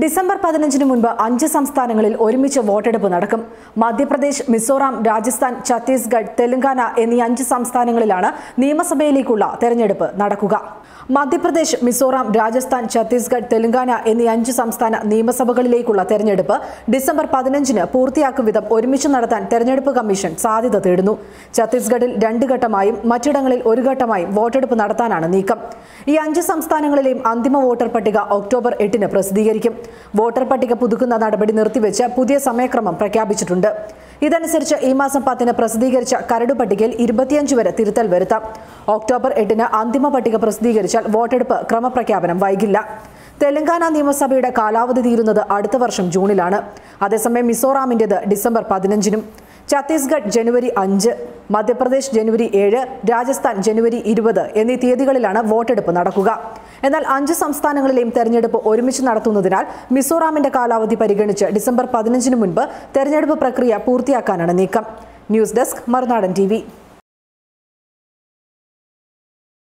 December പതിനഞ്ചിന് മുൻപ് അഞ്ച് സംസ്ഥാനങ്ങളിൽ ഒരുമിച്ച് വോട്ടെടുപ്പ് നടക്കും. മധ്യപ്രദേശ് മിസോറാം രാജസ്ഥാൻ ഛത്തീസ്ഗഡ് തെലങ്കാന എന്നീ അഞ്ച് സംസ്ഥാനങ്ങളിലാണ് നിയമസഭയിലേക്കുള്ള തെരഞ്ഞെടുപ്പ് നടക്കുക. മധ്യപ്രദേശ് മിസോറാം രാജസ്ഥാൻ ഛത്തീസ്ഗഡ് തെലങ്കാന എന്നീ അഞ്ച് സംസ്ഥാന നിയമസഭകളിലേക്കുള്ള തെരഞ്ഞെടുപ്പ് ഡിസംബർ പതിനഞ്ചിന് പൂർത്തിയാക്കും വിധം ഒരുമിച്ച് നടത്താൻ തെരഞ്ഞെടുപ്പ് കമ്മീഷൻ സാധ്യത തേടുന്നു. ഛത്തീസ്ഗഡിൽ രണ്ട് ഘട്ടമായും മറ്റിടങ്ങളിൽ ഒരു ഘട്ടമായും വോട്ടെടുപ്പ് നടത്താനാണ് നീക്കം. ഈ അഞ്ച് സംസ്ഥാനങ്ങളിലെയും അന്തിമ വോട്ടർ പട്ടിക ഒക്ടോബർ എട്ടിന് പ്രസിദ്ധീകരിക്കും. വോട്ടർ പട്ടിക പുതുക്കുന്ന നടപടി നിർത്തിവെച്ച് പുതിയ സമയക്രമം പ്രഖ്യാപിച്ചിട്ടുണ്ട്. ഇതനുസരിച്ച് ഈ മാസം പത്തിന് പ്രസിദ്ധീകരിച്ച കരട് പട്ടികയിൽ ഇരുപത്തിയഞ്ച് വരെ തിരുത്തൽ വരുത്താം. ഒക്ടോബർ എട്ടിന് അന്തിമ പട്ടിക പ്രസിദ്ധീകരിച്ചാൽ വോട്ടെടുപ്പ് ക്രമപ്രഖ്യാപനം വൈകില്ല. തെലങ്കാന നിയമസഭയുടെ കാലാവധി തീരുന്നത് അടുത്ത വർഷം ജൂണിലാണ്. അതേസമയം മിസോറാമിന്റെത് ഡിസംബർ പതിനഞ്ചിനും. ഛത്തീസ്ഗഡ് ജനുവരി അഞ്ച് മധ്യപ്രദേശ് ജനുവരി ഏഴ് രാജസ്ഥാൻ ജനുവരി ഇരുപത് എന്നീ തീയതികളിലാണ് വോട്ടെടുപ്പ് നടക്കുക. എന്നാൽ അഞ്ച് സംസ്ഥാനങ്ങളിലെയും തെരഞ്ഞെടുപ്പ് ഒരുമിച്ച് നടത്തുന്നതിനാൽ മിസോറാമിന്റെ കാലാവധി പരിഗണിച്ച് ഡിസംബർ പതിനഞ്ചിന് മുൻപ് തെരഞ്ഞെടുപ്പ് പ്രക്രിയ പൂർത്തിയാക്കാനാണ് നീക്കം. ന്യൂസ് ഡെസ്ക് മറുനാടൻ ടി